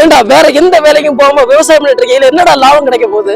ஏண்டா வேற எந்த வேலைக்கும் போகாம விவசாயம் பண்ணிட்டு இருக்கீங்க என்னடா லாபம் கிடைக்க போகுது?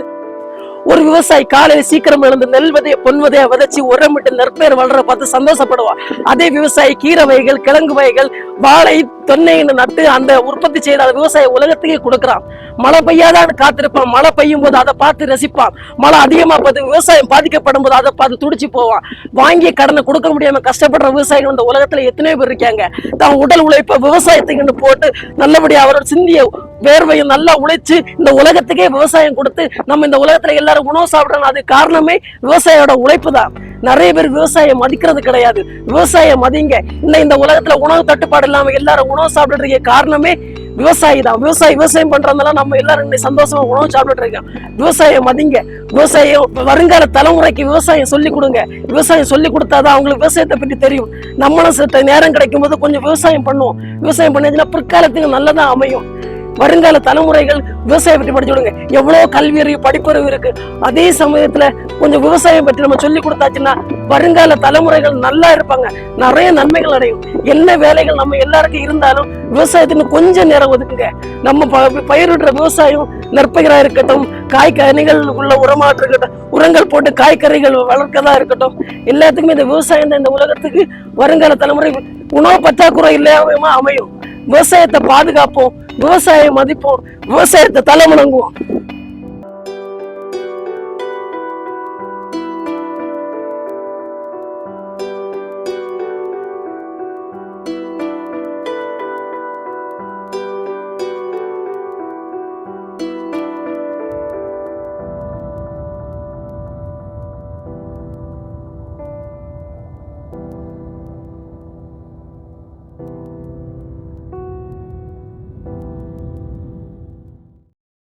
ஒரு விவசாயி காலையில சீக்கிரம் எழுந்து நெல் விதைய பொன் விதைய விதைச்சு உரமிட்டு நெற்பயிர் வளர பார்த்து சந்தோஷப்படுவான் அதே விவசாயி கீரை வகைகள் கிழங்கு வகைகள் வாழை தொன்னைன்னு நட்டு அந்த உற்பத்தி செய்த அந்த விவசாய உலகத்துக்கே கொடுக்குறான். மழை பெய்யாதான்னு காத்திருப்பான். மழை பெய்யும் போது அதை பார்த்து ரசிப்பான். மழை அதிகமா பார்த்து விவசாயம் பாதிக்கப்படும் போது அதை பார்த்து துடிச்சு போவான். வாங்கிய கடனை கொடுக்க முடியாம கஷ்டப்படுற விவசாயிகள் இந்த உலகத்துல எத்தனையோ பேர் இருக்காங்க. தான் உடல் உழைப்ப விவசாயத்துக்குன்னு போட்டு நல்லபடியா அவரோட சிந்திய வேர்வையும் நல்லா உழைச்சு இந்த உலகத்துக்கே விவசாயம் கொடுத்து நம்ம இந்த உலகத்துல எல்லாரும் உணவு சாப்பிடணும். அது காரணமே விவசாயியோட உழைப்பு தான். நிறைய பேர் விவசாயம் மதிக்கிறது கிடையாது. விவசாயம் மதிங்க. இந்த இந்த உலகத்துல உணவு தட்டுப்பாடு இல்லாம எல்லாரும் உணவு சாப்பிடுறதுக்கு காரணமே விவசாயி தான். விவசாயி விவசாயம் பண்றதுனால நம்ம எல்லாரும் இன்னைக்கு சந்தோஷமா உணவு சாப்பிட்டுட்டு இருக்கோம் விவசாயம் மதிங்க. விவசாயம் வருங்கால தலைமுறைக்கு விவசாயம் சொல்லி கொடுங்க. விவசாயம் சொல்லி கொடுத்தாதான் அவங்களுக்கு விவசாயத்தை பற்றி தெரியும். நம்மளும் சில நேரம் கிடைக்கும் போது கொஞ்சம் விவசாயம் பண்ணுவோம். விவசாயம் பண்ணதுன்னா பிற்காலத்துக்கு நல்லதா அமையும். வருங்கால தலைமுறைகள் விவசாயம் பற்றி படிச்சு விடுங்க. எவ்வளோ கல்வி அறிவு படிப்பறிவு இருக்கு. அதே சமயத்துல கொஞ்சம் விவசாயம் பற்றி நம்ம சொல்லி கொடுத்தாச்சுன்னா வருங்கால தலைமுறைகள் நல்லா இருப்பாங்க. நிறைய நன்மைகள் அடையும். என்ன வேலைகள் நம்ம எல்லாருக்கும் இருந்தாலும் விவசாயத்துக்கு கொஞ்சம் நேரம் ஒதுக்குங்க. நம்ம ப- பயிரிடுற விவசாயம் நெற்பயிரா இருக்கட்டும் காய்கனிகள் உள்ள உரமாக இருக்கட்டும் உரங்கள் போட்டு காய்கறிகள் வளர்க்கதா இருக்கட்டும் எல்லாத்துக்குமே இந்த விவசாயம் தான் இந்த உலகத்துக்கு வருங்கால தலைமுறை உணவு பற்றாக்குறை இல்லாமல் அமையும். விவசாயத்தை பாதுகாப்போம். விவசாயம் மதிப்போம் விவசாயத்தை தலைமுணங்குவோம்